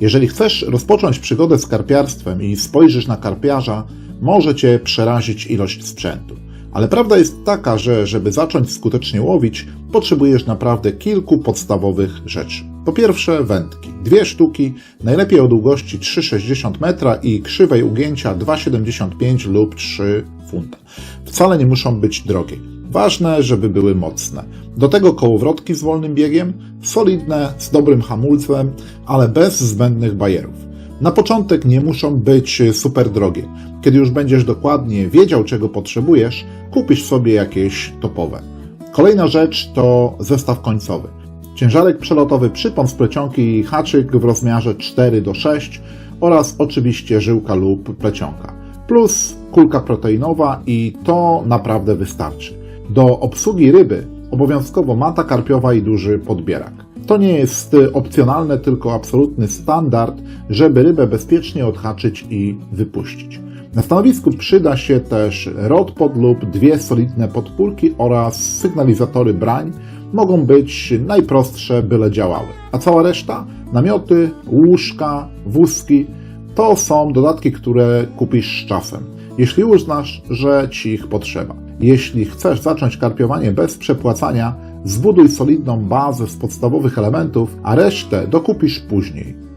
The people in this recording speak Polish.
Jeżeli chcesz rozpocząć przygodę z karpiarstwem i spojrzysz na karpiarza, może cię przerazić ilość sprzętu. Ale prawda jest taka, że żeby zacząć skutecznie łowić, potrzebujesz naprawdę kilku podstawowych rzeczy. Po pierwsze wędki. Dwie sztuki, najlepiej o długości 3,60 metra i krzywej ugięcia 2,75 lub 3 funta. Wcale nie muszą być drogie. Ważne, żeby były mocne. Do tego kołowrotki z wolnym biegiem, solidne, z dobrym hamulcem, ale bez zbędnych bajerów. Na początek nie muszą być super drogie. Kiedy już będziesz dokładnie wiedział, czego potrzebujesz, kupisz sobie jakieś topowe. Kolejna rzecz to zestaw końcowy. Ciężarek przelotowy, przypon z plecionki i haczyk w rozmiarze 4 do 6 oraz oczywiście żyłka lub plecionka. Plus kulka proteinowa i to naprawdę wystarczy. Do obsługi ryby obowiązkowo mata karpiowa i duży podbierak. To nie jest opcjonalne, tylko absolutny standard, żeby rybę bezpiecznie odhaczyć i wypuścić. Na stanowisku przyda się też rodpod lub dwie solidne podpórki oraz sygnalizatory brań. Mogą być najprostsze, byle działały. A cała reszta, namioty, łóżka, wózki, to są dodatki, które kupisz z czasem, jeśli uznasz, że ci ich potrzeba. Jeśli chcesz zacząć karpiowanie bez przepłacania, zbuduj solidną bazę z podstawowych elementów, a resztę dokupisz później.